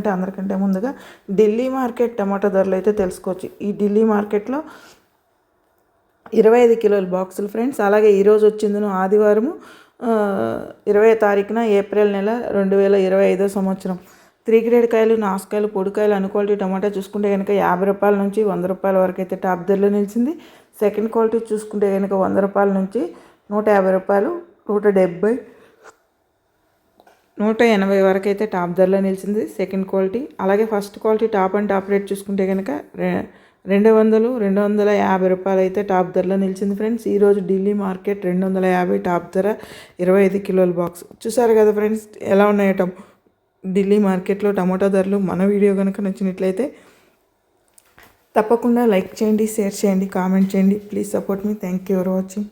ఎందుకంటే అందరికంటే ముందుగా ఢిల్లీ మార్కెట్ టమాటో ధరలు అయితే తెలుసుకోవచ్చు. ఈ ఢిల్లీ మార్కెట్లో ఇరవై ఐదు కిలోల బాక్సులు ఫ్రెండ్స్. అలాగే ఈరోజు వచ్చిందను ఆదివారము ఇరవై తారీఖున ఏప్రిల్ నెల రెండు వేల ఇరవై ఐదో సంవత్సరం. త్రీ గ్రేడ్ కాయలు నాసుకాయలు పొడికాయలు అన్ని క్వాలిటీ టమాటా చూసుకుంటే కనుక యాభై రూపాయల నుంచి వంద రూపాయల వరకు అయితే టాప్ ధరలో నిలిచింది. సెకండ్ క్వాలిటీ చూసుకుంటే కనుక వంద రూపాయల నుంచి నూట యాభై రూపాయలు నూట డెబ్బై నూట ఎనభై వరకు అయితే టాప్ ధరలో నిలిచింది. Second quality. అలాగే first quality top and top rate చూసుకుంటే కనుక రెండు వందలు రెండు వందల యాభై రూపాయలు అయితే టాప్ ధరలో నిలిచింది ఫ్రెండ్స్. ఈరోజు ఢిల్లీ మార్కెట్ రెండు వందల యాభై టాప్ ధర ఇరవై ఐదు కిలోల బాక్స్. చూసారు కదా ఫ్రెండ్స్ ఎలా ఉన్నాయి టమ్ ఢిల్లీ మార్కెట్లో టమాటో ధరలు. మన వీడియో కనుక నచ్చినట్లయితే తప్పకుండా లైక్ చేయండి షేర్ చేయండి కామెంట్ చేయండి. Please support me. Thank you for watching.